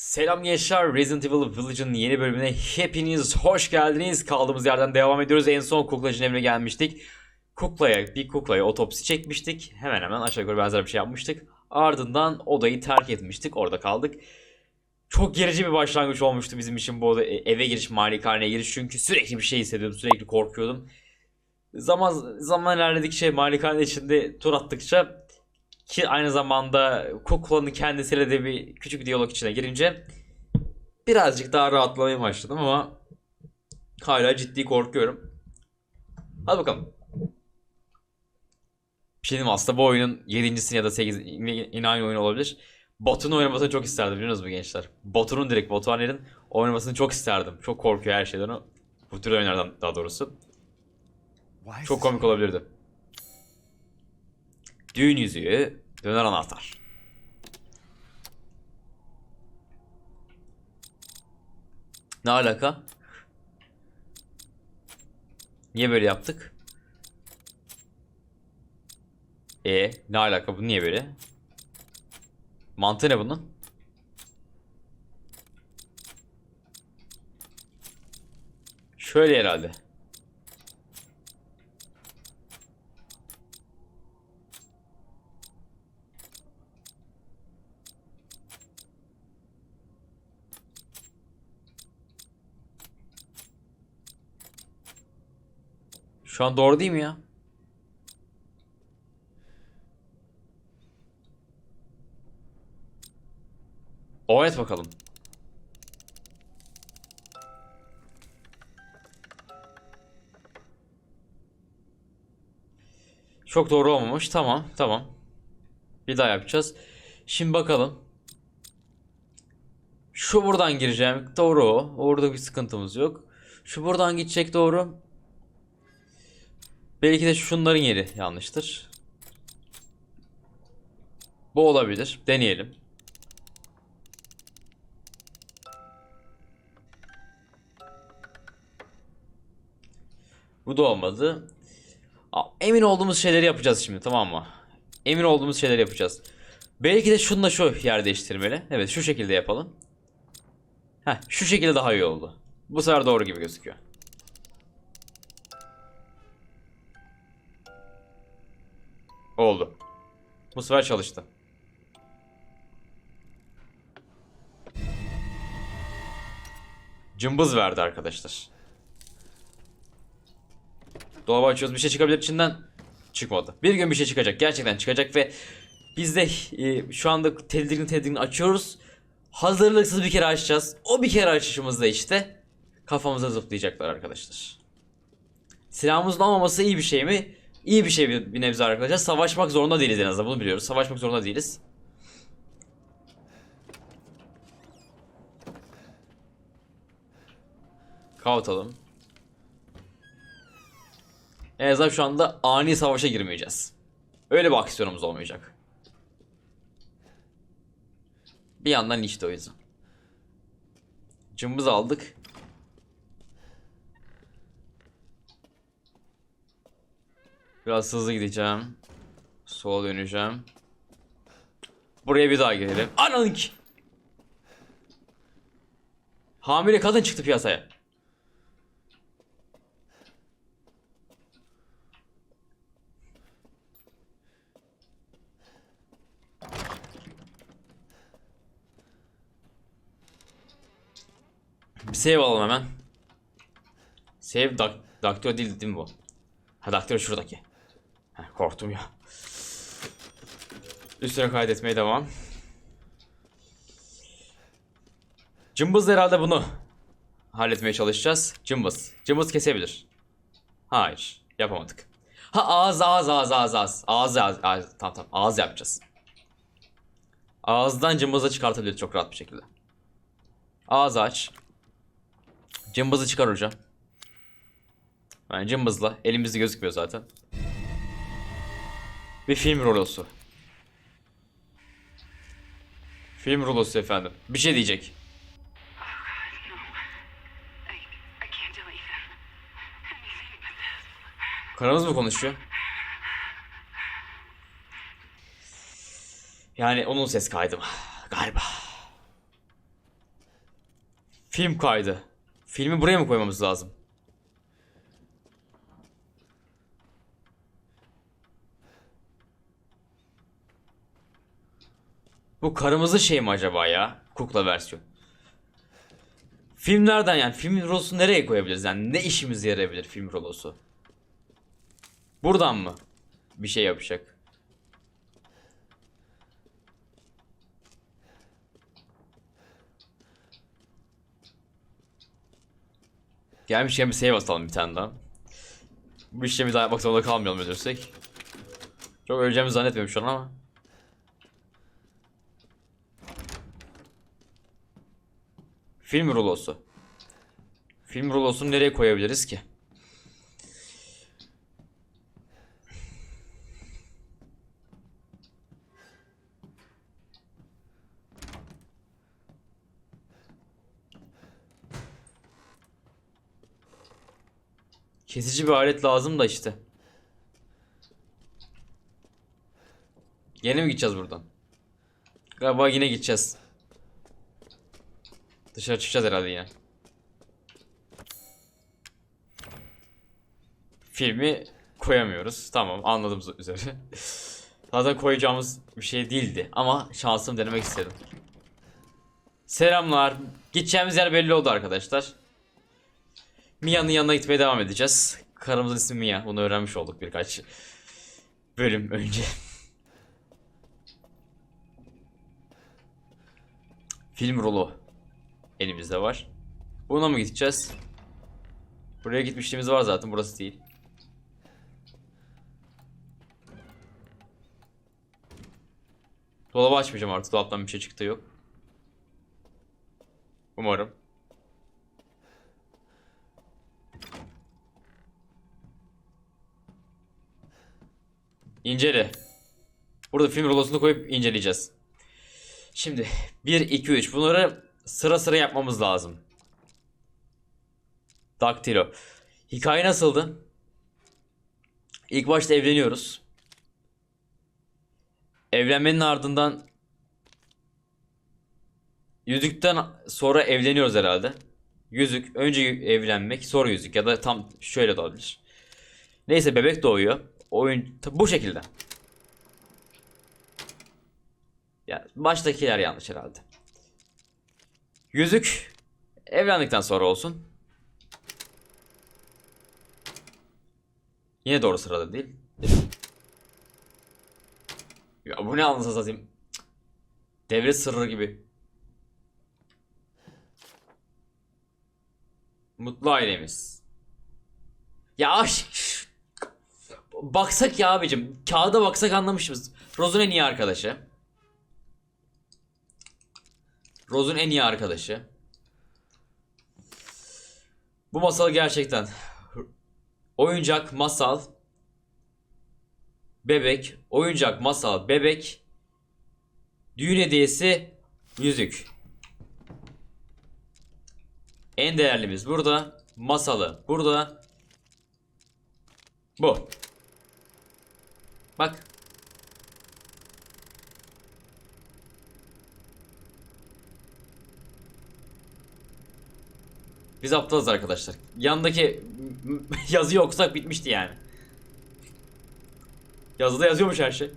Selam gençler, Resident Evil Village'ın yeni bölümüne hepiniz hoş geldiniz. Kaldığımız yerden devam ediyoruz. En son kuklacının evine gelmiştik. Kuklaya, bir kuklaya otopsi çekmiştik. Hemen hemen aşağı yukarı benzer bir şey yapmıştık. Ardından odayı terk etmiştik. Orada kaldık. Çok gerici bir başlangıç olmuştu bizim için bu oda, e, eve giriş, malikaneye giriş. Çünkü sürekli bir şey hissediyordum, sürekli korkuyordum. Zaman zaman ilerledikçe malikane içinde tur attıkça ki aynı zamanda Kukla'nın kendisiyle de bir küçük bir diyalog içine girince birazcık daha rahatlamaya başladım ama hala ciddi korkuyorum. Hadi bakalım. Bir şey diyeyim aslında bu oyunun 7.sini ya da 8 yine aynı oyun olabilir. Batu'nun oynamasını çok isterdim biliyor musunuz gençler? Batu'nun direkt Batuhaner'in oynamasını çok isterdim. Çok korkuyor her şeyden o. Bu tür oyunlardan daha doğrusu. Çok komik olabilirdi. Düğün yüzüğü, döner anahtar. Ne alaka? Niye böyle yaptık? E ne alaka bu niye böyle? Mantığı ne bunun? Şöyle herhalde. Şu an doğru değil mi ya? Oynat bakalım. Çok doğru olmamış. Tamam, tamam. Bir daha yapacağız. Şimdi bakalım. Şu buradan gireceğim. Doğru o. Orada bir sıkıntımız yok. Şu buradan gidecek doğru. Belki de şunların yeri yanlıştır. Bu olabilir. Deneyelim. Bu da olmadı. Emin olduğumuz şeyleri yapacağız şimdi tamam mı? Emin olduğumuz şeyleri yapacağız. Belki de şununla şu yer değiştirmeli. Evet şu şekilde yapalım. Heh, şu şekilde daha iyi oldu. Bu sefer doğru gibi gözüküyor. Oldu. Bu sefer çalıştı. Cımbız verdi arkadaşlar. Dolabı açıyoruz. Bir şey çıkabilir içinden. Çıkmadı. Bir gün bir şey çıkacak. Gerçekten çıkacak ve biz de e, şu anda tedirgin tedirgin açıyoruz. Hazırlıksız bir kere açacağız. O bir kere açışımızda işte kafamıza zıplayacaklar arkadaşlar. Silahımızın olmaması iyi bir şey mi? İyi bir şey bir, bir nebze arkadaşlar. Savaşmak zorunda değiliz en azından bunu biliyoruz. Savaşmak zorunda değiliz. Kapatalım. En azından şu anda ani savaşa girmeyeceğiz. Öyle bir aksiyonumuz olmayacak. Bir yandan işte o yüzden. Cımbız aldık. Biraz hızlı gideceğim. Sola döneceğim. Buraya bir daha girelim. Anank! Hamile kadın çıktı piyasaya. Bir save alalım hemen. Save dak daktilo değil değil mi bu? Ha daktilo şuradaki. Korktum ya. Üstüne kaydetmeye devam. Cımbız herhalde bunu halletmeye çalışacağız. Cımbız. Cımbız kesebilir. Hayır. Yapamadık. Ha ağız ağız ağız ağız ağız. Ağız ağız. ağız. Tamam tamam. Ağız yapacağız. Ağızdan cımbızı çıkartabiliriz çok rahat bir şekilde. Ağız aç. Cımbızı çıkar hocam. Yani cımbızla. Elimizde gözükmüyor zaten. Bir film rulosu. Film rulosu efendim. Bir şey diyecek. Karımız mı konuşuyor? Yani onun ses kaydı mı? Galiba. Film kaydı. Filmi buraya mı koymamız lazım? Bu karımızı şey mi acaba ya? Kukla versiyon. Film nereden yani? Film rolosunu nereye koyabiliriz? Yani ne işimize yarayabilir film rolosu? Buradan mı? Bir şey yapacak. Gelmişken bir save atalım bir tane daha. Bu işlemi daha yapmak zorunda kalmayalım ölürsek. Çok öleceğimi zannetmiyorum şu an ama. Film rulosu. Film rulosunu nereye koyabiliriz ki? Kesici bir alet lazım da işte. Yine mi gideceğiz buradan? Galiba yine gideceğiz. Dışarı çıkacağız herhalde yine. Filmi koyamıyoruz. Tamam anladığımız üzere. Zaten koyacağımız bir şey değildi ama şansımı denemek istedim. Selamlar. Gideceğimiz yer belli oldu arkadaşlar. Mia'nın yanına gitmeye devam edeceğiz. Karımızın ismi Mia. Bunu öğrenmiş olduk birkaç bölüm önce. Film rolu elimizde var. Buna mı gideceğiz? Buraya gitmişliğimiz var zaten. Burası değil. Dolabı açmayacağım artık. Dolaptan bir şey çıktı yok. Umarım. İncele. Burada film rolosunu koyup inceleyeceğiz. Şimdi 1, 2, 3 bunları sıra sıra yapmamız lazım. Daktilo. Hikaye nasıldı? İlk başta evleniyoruz. Evlenmenin ardından yüzükten sonra evleniyoruz herhalde. Yüzük, önce evlenmek, sonra yüzük ya da tam şöyle de olabilir. Neyse bebek doğuyor. Oyun bu şekilde. Ya baştakiler yanlış herhalde. Yüzük evlendikten sonra olsun. Yine doğru sırada değil. Ya bu ne anlasını satayım. Devre sırrı gibi. Mutlu ailemiz. Ya aşk. Baksak ya abicim. Kağıda baksak anlamışız. Rose'un en iyi arkadaşı. Rose'un en iyi arkadaşı. Bu masal gerçekten oyuncak, masal, bebek, oyuncak, masal, bebek, düğün hediyesi, yüzük. En değerlimiz burada, masalı burada. Bu. Bak. Biz aptalız arkadaşlar. Yandaki yazıyı okusak bitmişti yani. Yazıda yazıyormuş her şey.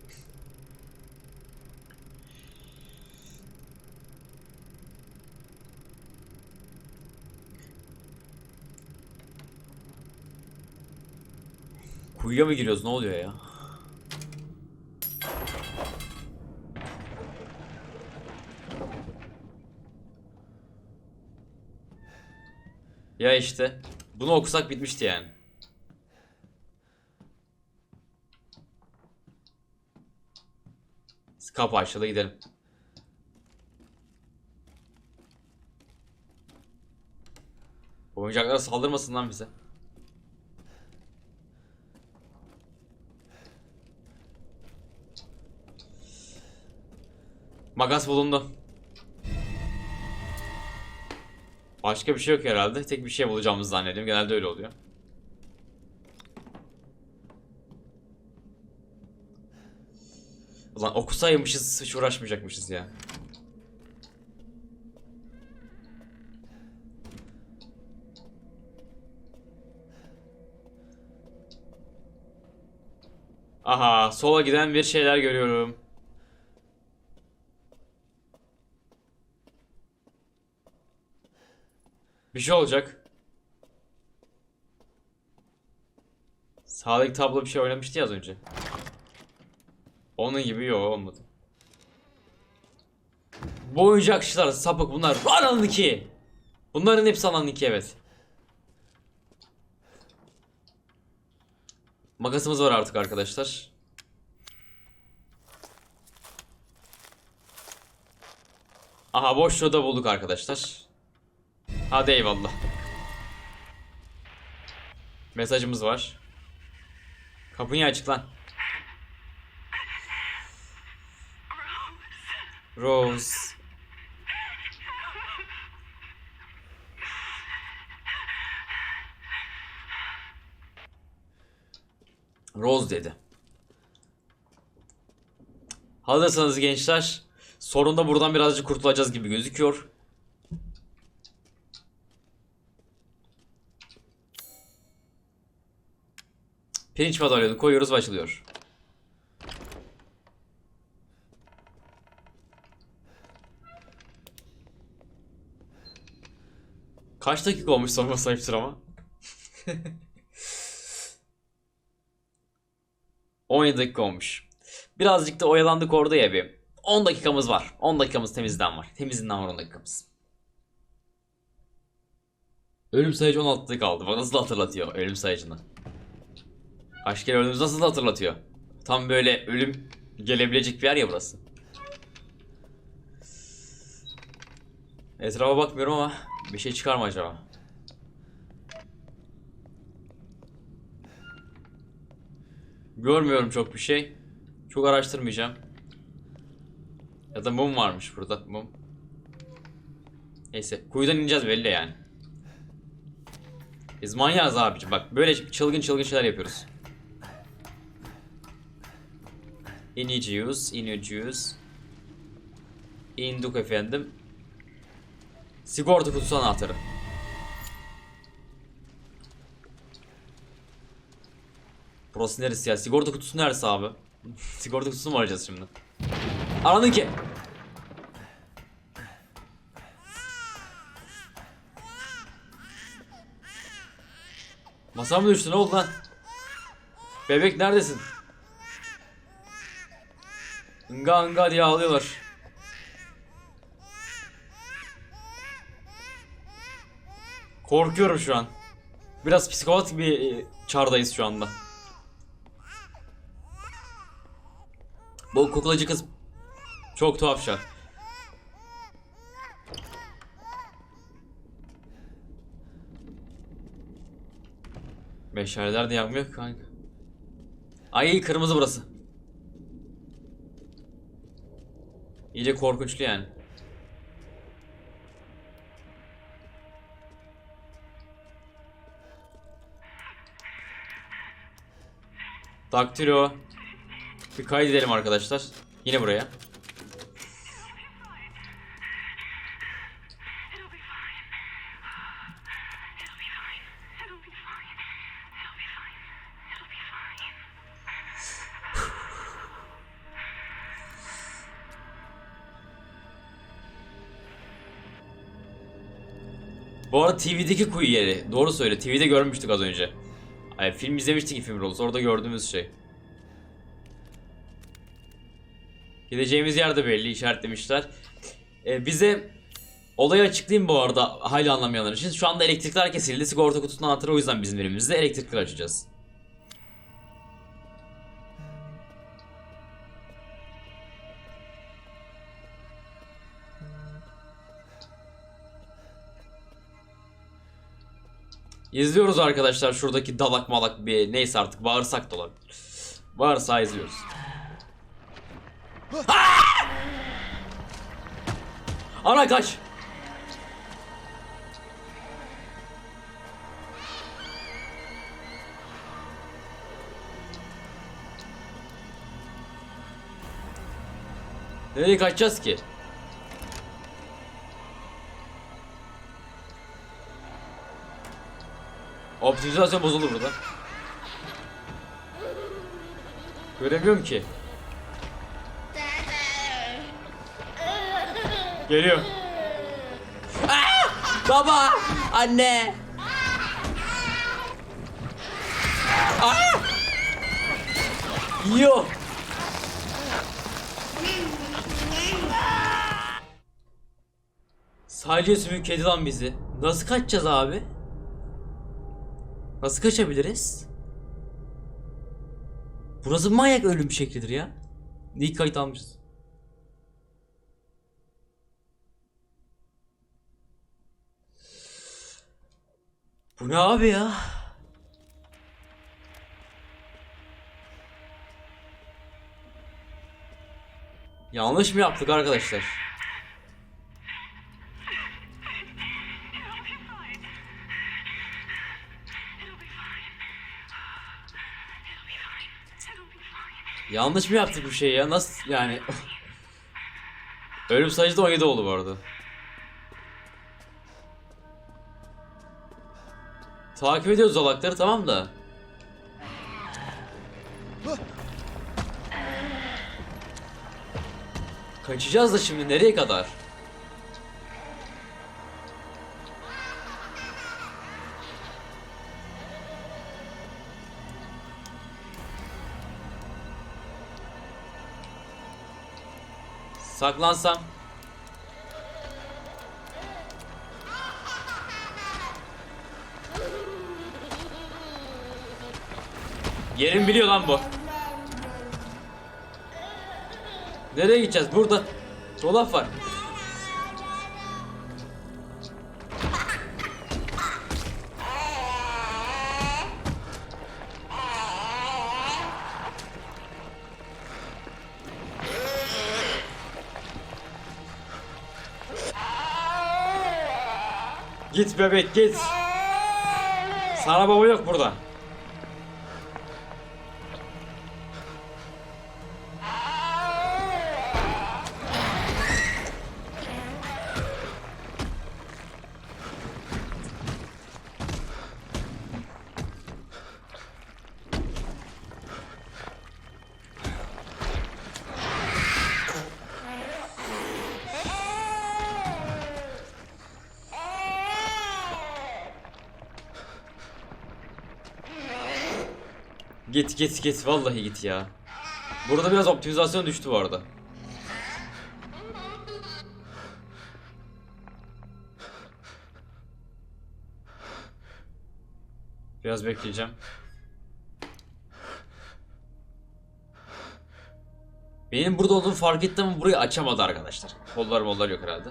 Kuyuya mı giriyoruz? Ne oluyor ya? Ya işte. Bunu okusak bitmişti yani. Kapı aşağıda gidelim. Oyuncaklar saldırmasın lan bize. Makas bulundu. Başka bir şey yok herhalde. Tek bir şey bulacağımızı zannediyorum. Genelde öyle oluyor. Ulan okusaymışız hiç uğraşmayacakmışız ya. Aha sola giden bir şeyler görüyorum. Bir şey olacak. Sağdaki tablo bir şey oynamıştı ya az önce. Onun gibi yok olmadı. Bu oyuncakçılar sapık bunlar. Ananın ki. Bunların hepsi ananın ki evet. Makasımız var artık arkadaşlar. Aha boşluğu da bulduk arkadaşlar. Hadi eyvallah. Mesajımız var. Kapıyı açık lan. Rose. Rose dedi. Hazırsanız gençler, sorunda buradan birazcık kurtulacağız gibi gözüküyor. Pirinç madalyonu koyuyoruz ve açılıyor. Kaç dakika olmuş savunma sahiptir ama? 17 dakika olmuş. Birazcık da oyalandık orada ya bir. 10 dakikamız var. 10 dakikamız temizden var. Temizinden var 10 dakikamız. Ölüm sayıcı 16'da kaldı. Bana nasıl hatırlatıyor ölüm sayıcını? Kaç kere öldüğümüzü nasıl hatırlatıyor? Tam böyle ölüm gelebilecek bir yer ya burası. Etrafa bakmıyorum ama bir şey çıkar mı acaba? Görmüyorum çok bir şey. Çok araştırmayacağım. Ya da mum varmış burada mum. Neyse kuyudan ineceğiz belli yani. Biz manyağız abicim bak böyle çılgın çılgın şeyler yapıyoruz. İneceğiz, ineceğiz. İndik efendim. Sigorta kutusu anahtarı. Burası neresi ya? Sigorta kutusu neresi abi? Sigorta kutusunu mu arayacağız şimdi? Aradın ki. Masam mı düştü ne oldu lan? Bebek neredesin? Nga nga diye ağlıyorlar. Korkuyorum şu an. Biraz psikopat bir e, çardayız şu anda. Bu kuklacı kız çok tuhaf an. Meşaleler de yanmıyor ki kanka. Ay kırmızı burası. İyice korkunçlu yani. Daktilo. Bir kaydedelim arkadaşlar. Yine buraya. Bu arada TV'deki kuyu yeri. Doğru söyle. TV'de görmüştük az önce. Ay, film izlemiştik Film Rolls. Orada gördüğümüz şey. Gideceğimiz yer de belli. işaretlemişler. Ee, bize olayı açıklayayım bu arada hayli anlamayanlar için. Şu anda elektrikler kesildi. Sigorta kutusunun anahtarı o yüzden bizim elimizde. Elektrikleri açacağız. İzliyoruz arkadaşlar şuradaki dalak malak bir neyse artık bağırsak da olabilir. Bağırsağı izliyoruz. Ana kaç. Nereye kaçacağız ki? Optimizasyon bozuldu burada. Göremiyorum ki. Geliyor. Baba! Anne! Aa! Yiyor. Sadece sümük kedi lan bizi. Nasıl kaçacağız abi? Nasıl kaçabiliriz? Burası manyak ölüm şeklidir ya. İlk kayıt almışız. Bu ne abi ya? Yanlış mı yaptık arkadaşlar? Yanlış mı yaptık bir şey ya? Nasıl yani? Ölüm sayısı da 17 oldu bu arada. Takip ediyoruz dolakları tamam da. Kaçacağız da şimdi nereye kadar? Saklansam. Yerim biliyor lan bu. Nereye gideceğiz? Burada dolap var. Git bebek git. Sana baba yok burada. Git git git vallahi git ya. Burada biraz optimizasyon düştü bu arada. Biraz bekleyeceğim. Benim burada olduğumu fark etti ama burayı açamadı arkadaşlar. Kollar mollar yok herhalde.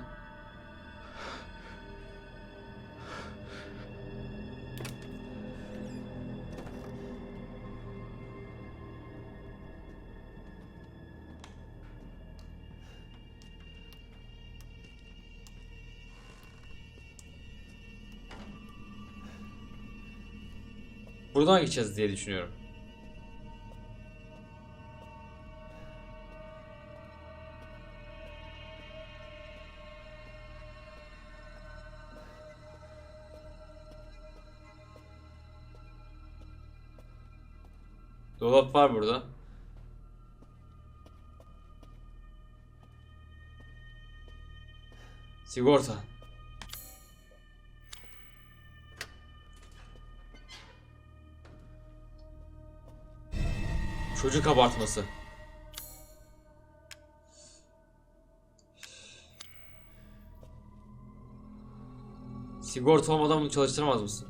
Buradan gideceğiz diye düşünüyorum. Dolap var burada. Sigorta. Çocuk abartması. Sigorta olmadan bunu çalıştıramaz mısın?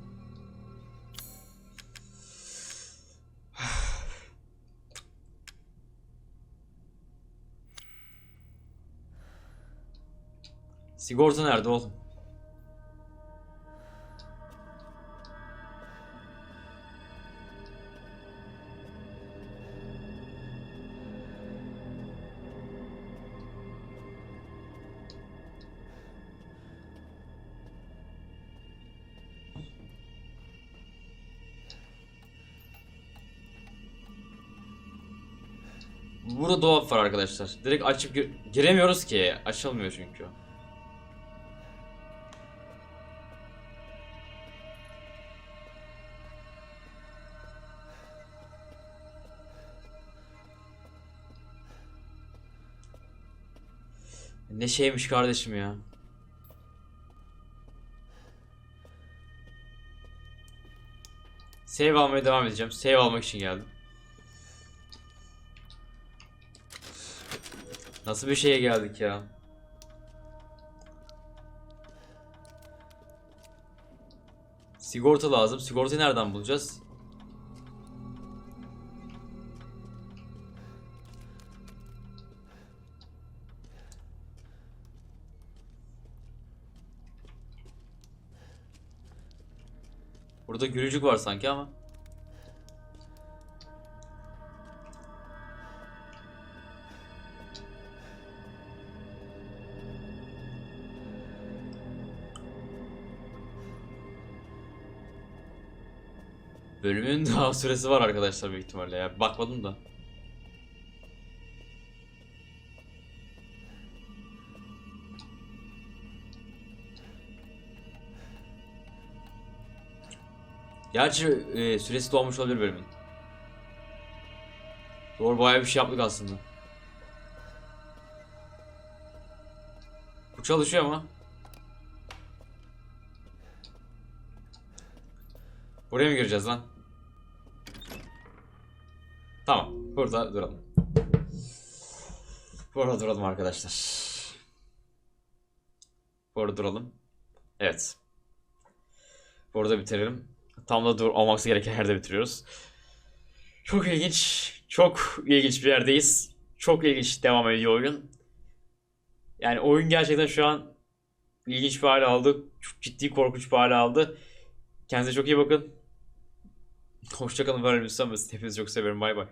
Sigorta nerede oğlum? Burada dolap var arkadaşlar. Direkt açıp giremiyoruz ki. Açılmıyor çünkü. Ne şeymiş kardeşim ya. Save almaya devam edeceğim. Save almak için geldim. Nasıl bir şeye geldik ya? Sigorta lazım. Sigortayı nereden bulacağız? Burada gülücük var sanki ama. Bölümün daha süresi var arkadaşlar büyük ihtimalle ya. Bakmadım da. Gerçi e, süresi dolmuş olabilir bölümün. Doğru bayağı bir şey yaptık aslında. Bu çalışıyor mu? Buraya mı gireceğiz lan? Tamam. Burada duralım. Burada duralım arkadaşlar. Burada duralım. Evet. Burada bitirelim. Tam da dur olması gereken yerde bitiriyoruz. Çok ilginç. Çok ilginç bir yerdeyiz. Çok ilginç devam ediyor oyun. Yani oyun gerçekten şu an ilginç bir hale aldı. Çok ciddi korkunç bir hale aldı. Kendinize çok iyi bakın. Hoşçakalın. Ben Hepinizi çok seviyorum. Bay bay.